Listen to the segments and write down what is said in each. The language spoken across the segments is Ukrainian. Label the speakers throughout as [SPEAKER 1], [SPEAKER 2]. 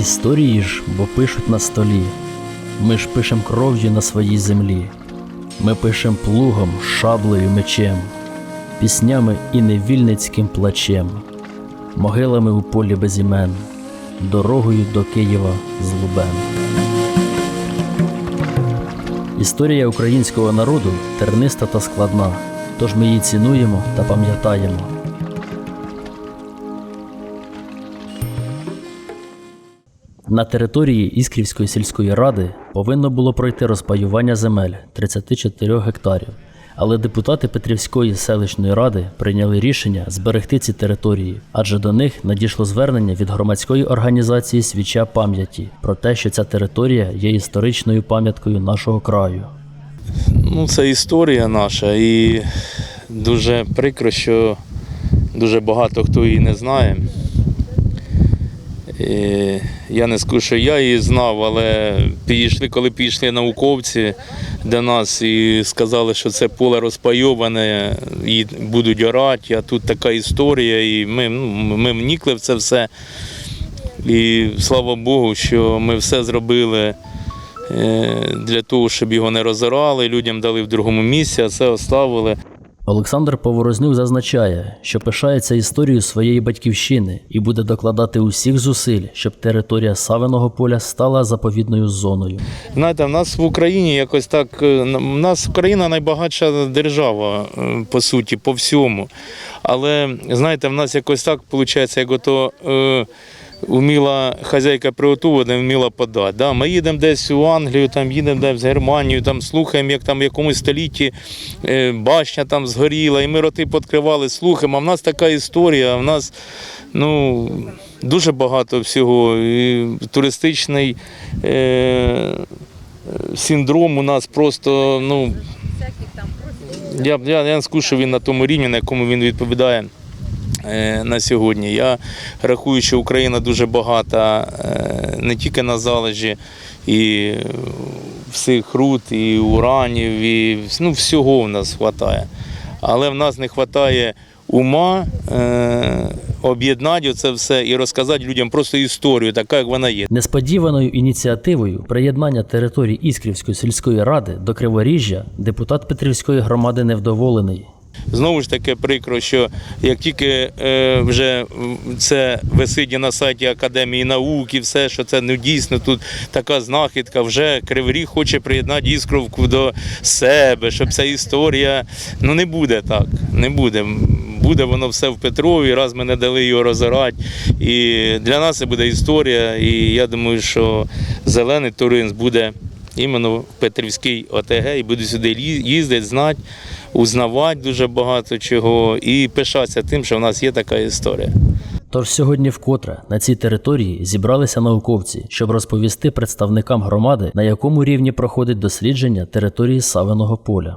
[SPEAKER 1] Історії ж, бо пишуть на столі. Ми ж пишем кров'ю на своїй землі. Ми пишем плугом, шаблею, мечем, піснями і невільницьким плачем, могилами у полі без імен, дорогою до Києва з Лубен. Історія українського народу терниста та складна, тож ми її цінуємо та пам'ятаємо. На території Іскрівської сільської ради повинно було пройти розпаювання земель 34 гектарів, але депутати Петрівської селищної ради прийняли рішення зберегти ці території, адже до них надійшло звернення від громадської організації Свіча пам'яті про те, що ця територія є історичною пам'яткою нашого краю.
[SPEAKER 2] Ну, це історія наша, і дуже прикро, що дуже багато хто її не знає. Я не скажу, що я її знав, але підійшли, коли підійшли науковці до нас і сказали, що це поле розпайоване, і будуть орати, а тут така історія, і ми, ну, ми вникли в це все. І слава Богу, що ми все зробили е, для того, щоб його не розорали, людям дали в другому місці, а це оставили.
[SPEAKER 1] Олександр Поворознюк зазначає, що пишається історією своєї батьківщини і буде докладати усіх зусиль, щоб територія Савиного поля стала заповідною зоною.
[SPEAKER 2] Знаєте, в нас в Україні якось так. е, У нас Україна найбагатша держава, е, по суті, по всьому. Але знаєте, в нас якось так виходить, як ото. Е, Вміла хазяйка приготувати, не вміла подати. Да? Ми їдемо десь у Англію, там їдемо десь в Германію, там слухаємо, як там в якомусь столітті е, башня там згоріла, і ми роти підкривали, слухаємо. А в нас така історія, в нас ну, дуже багато всього. І туристичний е, синдром у нас просто, ну, я, я, я не скажу, що він на тому рівні, на якому він відповідає на сьогодні. Я рахую, що Україна дуже багата е, не тільки на залежі і всіх руд, і уранів, і ну, всього в нас вистачає. Але в нас не вистачає ума е, об'єднати це все і розказати людям просто історію, така як вона є.
[SPEAKER 1] Несподіваною ініціативою приєднання території Іскрівської сільської ради до Криворіжжя депутат Петрівської громади невдоволений.
[SPEAKER 2] Знову ж таки прикро, що як тільки е, вже це висить на сайті Академії наук і все, що це ну, дійсно тут така знахідка, вже Кривий Ріг хоче приєднати іскровку до себе, щоб ця історія ну не буде так. Не буде. Буде воно все в Петрові, раз ми не дали його розорати. І для нас це буде історія. І я думаю, що зелений Туринськ буде іменно в Петрівській ОТГ і буде сюди їздити, знати, узнавати дуже багато чого і пишатися тим, що в нас є така історія.
[SPEAKER 1] Тож сьогодні вкотре на цій території зібралися науковці, щоб розповісти представникам громади, на якому рівні проходить дослідження території Савиного поля.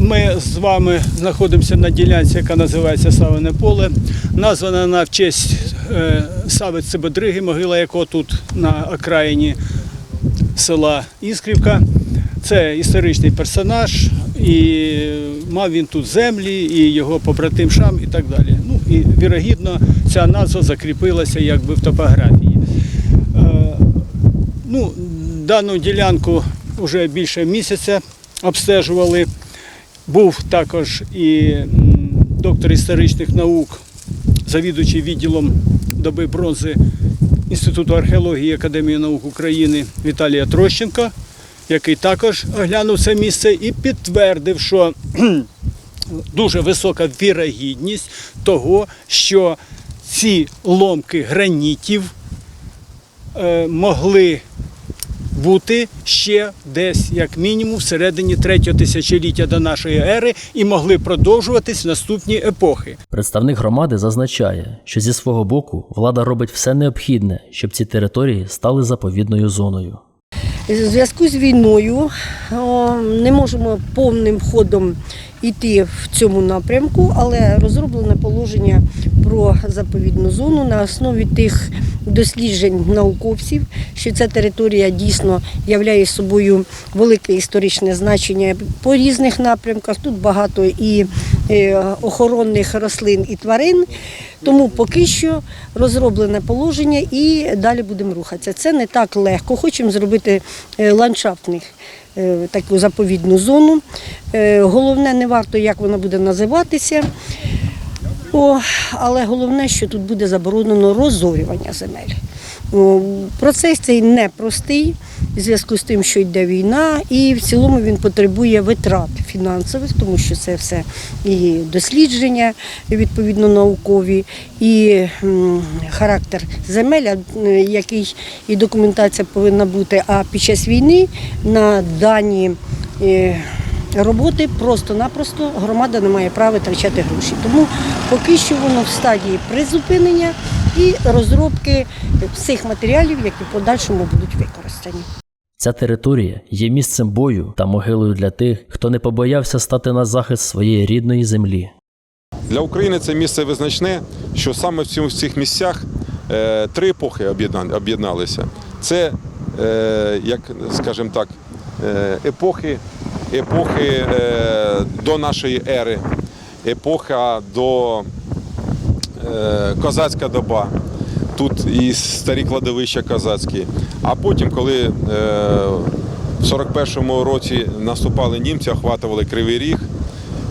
[SPEAKER 3] Ми з вами знаходимося на ділянці, яка називається Савине поле. Названа вона в честь е, Сави Цибодриги, могила якого тут на окраїні села Іскрівка. Це історичний персонаж, і мав він тут землі, і його побратим Шам, і так далі. Ну і вірогідно ця назва закріпилася якби в топографії. Е, Ну, дану ділянку вже більше місяця обстежували. Був також і доктор історичних наук, завідуючий відділом доби бронзи Інституту археології Академії наук України Віталія Трощенко, який також оглянув це місце і підтвердив, що дуже висока вірогідність того, що ці ломки гранітів е, могли бути ще десь, як мінімум, всередині третього тисячоліття до нашої ери і могли продовжуватись в наступні епохи.
[SPEAKER 1] Представник громади зазначає, що зі свого боку влада робить все необхідне, щоб ці території стали заповідною зоною.
[SPEAKER 4] У зв'язку з війною не можемо повним ходом йти в цьому напрямку, але розроблене положення про заповідну зону на основі тих досліджень науковців, що ця територія дійсно являє собою велике історичне значення по різних напрямках. Тут багато і е, охоронних рослин і тварин. Тому поки що розроблене положення і далі будемо рухатися. Це не так легко. Хочемо зробити е, ландшафтний е, таку заповідну зону. Головне, не варто, як вона буде називатися. О, але головне, що тут буде заборонено розорювання земель. Процес цей непростий в зв'язку з тим, що йде війна, і в цілому він потребує витрат фінансових, тому що це все і дослідження відповідно наукові, і характер земель, який і документація повинна бути. А під час війни на дані. е, роботи просто-напросто громада не має права витрачати гроші. Тому поки що воно в стадії призупинення і розробки всіх матеріалів, які в подальшому будуть використані.
[SPEAKER 1] Ця територія є місцем бою та могилою для тих, хто не побоявся стати на захист своєї рідної землі.
[SPEAKER 5] Для України це місце визначне, що саме в цих місцях е, три епохи об'єдна- об'єдналися. Це, е, як скажімо так, е, епохи, епохи е, до нашої ери, епоха до е, козацька доба. Тут і старі кладовища козацькі. А потім, коли е, в 41-му році наступали німці, охватували Кривий Ріг,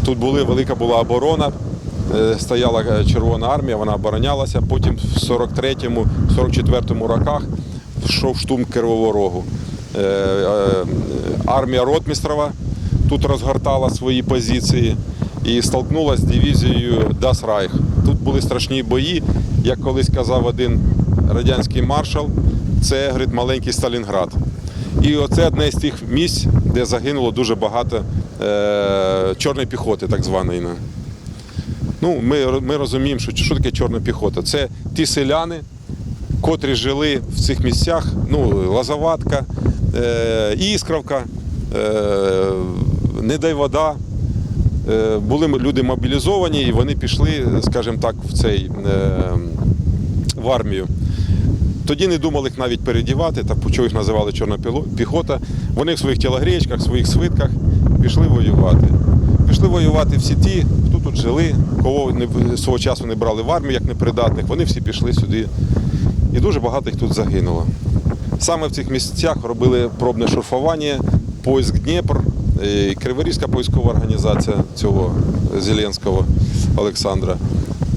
[SPEAKER 5] Тут були велика була оборона, стояла Червона армія, вона оборонялася. Потім в 43-му, 44-му роках йшов штурм Кривого Рогу. Армія Ротмістрова тут розгортала свої позиції і столкнулася з дивізією Das Reich. Тут були страшні бої, як колись казав один радянський маршал, це говорить, маленький Сталінград. І оце одне з тих місць, де загинуло дуже багато е, чорної піхоти, так званої. ну. Ми, ми розуміємо, що, що таке чорна піхота. Це ті селяни, котрі жили в цих місцях, ну, Лазаватка, е, Іскравка, е, не дай вода. Е, були люди мобілізовані і вони пішли, скажімо так, в цей е, в армію. Тоді не думали їх навіть передівати, так чого їх називали чорна піхота. Вони в своїх тілогречках, в своїх свитках пішли воювати. Пішли воювати всі ті, хто тут жили, кого не, свого часу не брали в армію як непридатних, вони всі пішли сюди. І дуже багато їх тут загинуло. Саме в цих місцях робили пробне шурфування, поїзд Дніпр, і Криворізька поїзкова організація цього Зеленського Олександра.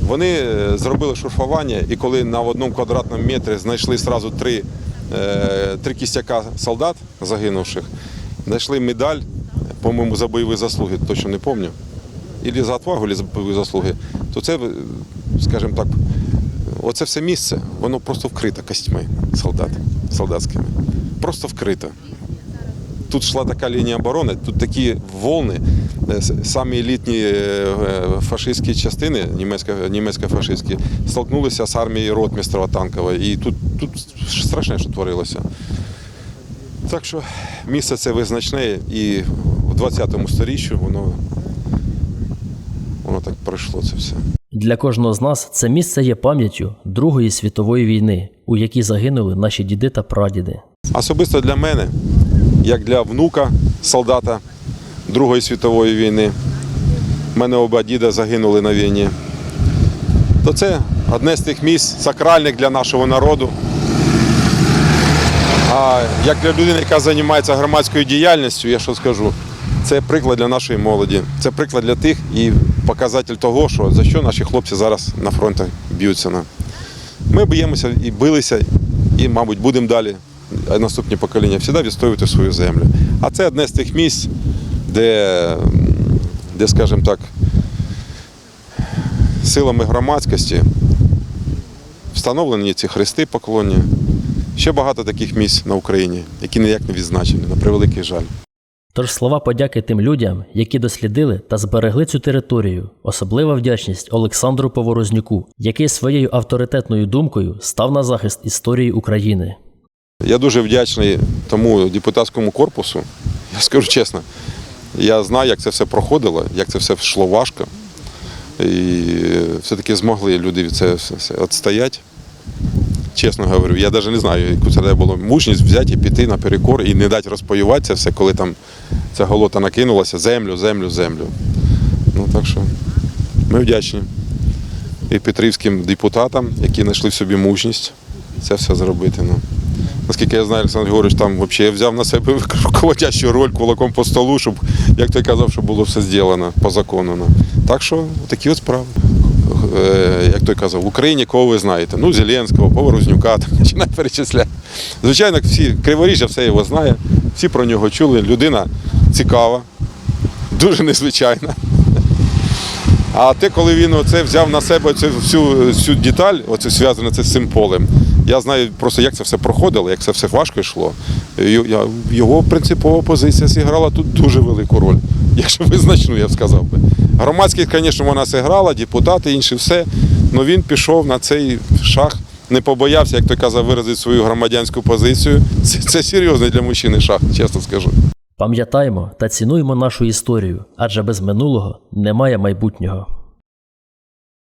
[SPEAKER 5] Вони е, зробили шурфування, і коли на одному квадратному метрі знайшли одразу три, е, три кістяка солдат загинувших, знайшли медаль, по-моєму, за бойові заслуги, точно не пам'ятаю, або за отвагу, або за бойові заслуги, то це, е, скажімо так, оце все місце, воно просто вкрите костьми солдат, солдатськими. Просто вкрито. Тут йшла така лінія оборони, тут такі волни, е, самі елітні е, е, фашистські частини, німецько- німецько-фашистські, столкнулися з армією Ротмістрова танкової. І тут, тут страшне, що творилося. Так що місце це визначне, і в 20 сторіччі воно, воно так пройшло це все.
[SPEAKER 1] Для кожного з нас це місце є пам'яттю Другої світової війни, у якій загинули наші діди та прадіди.
[SPEAKER 5] Особисто для мене, як для внука солдата Другої світової війни, в мене оба діда загинули на війні. То це одне з тих місць сакральних для нашого народу. А як для людини, яка займається громадською діяльністю, я що скажу, це приклад для нашої молоді. Це приклад для тих і показатель того, що за що наші хлопці зараз на фронті б'ються. Ми б'ємося і билися, і, мабуть, будемо далі, наступні покоління, завжди відстоювати свою землю. А це одне з тих місць, де, де скажімо так, силами громадськості встановлені ці хрести поклонні. Ще багато таких місць на Україні, які ніяк не відзначені, на превеликий жаль.
[SPEAKER 1] Тож слова подяки тим людям, які дослідили та зберегли цю територію. Особлива вдячність Олександру Поворознюку, який своєю авторитетною думкою став на захист історії України.
[SPEAKER 5] Я дуже вдячний тому депутатському корпусу. Я скажу чесно, я знаю, як це все проходило, як це все йшло важко. І все-таки змогли люди від це відстояти. Чесно говорю, я навіть не знаю, яку це було мужність взяти і піти наперекор і не дати розпаювати це все, коли там ця голота накинулася, землю, землю, землю. Ну, Так що ми вдячні і петрівським депутатам, які знайшли в собі мужність це все зробити. Ну. Наскільки я знаю, Олександр Григорович там взагалі взяв на себе руководящу роль кулаком по столу, щоб, як той казав, щоб було все зроблено по закону. Ну. Так що такі от справи. Е, Як той казав, в Україні кого ви знаєте? Ну, Зеленського, Поворознюка, там починає перечисляти. Звичайно, всі Криворіжжя все його знає, всі про нього чули. Людина цікава, дуже незвичайна. А те, коли він оце взяв на себе цю всю, всю деталь, зв'язане це з цим полем, я знаю просто, як це все проходило, як це все важко йшло. Його принципова позиція зіграла тут дуже велику роль, якщо визначну, я б сказав би. Громадськість, звісно, вона зіграла, депутати, інші все. але він пішов на цей шаг, не побоявся, як той казав, виразити свою громадянську позицію. Це, це серйозний для мужчини шаг, чесно скажу.
[SPEAKER 1] Пам'ятаймо та цінуємо нашу історію, адже без минулого немає майбутнього.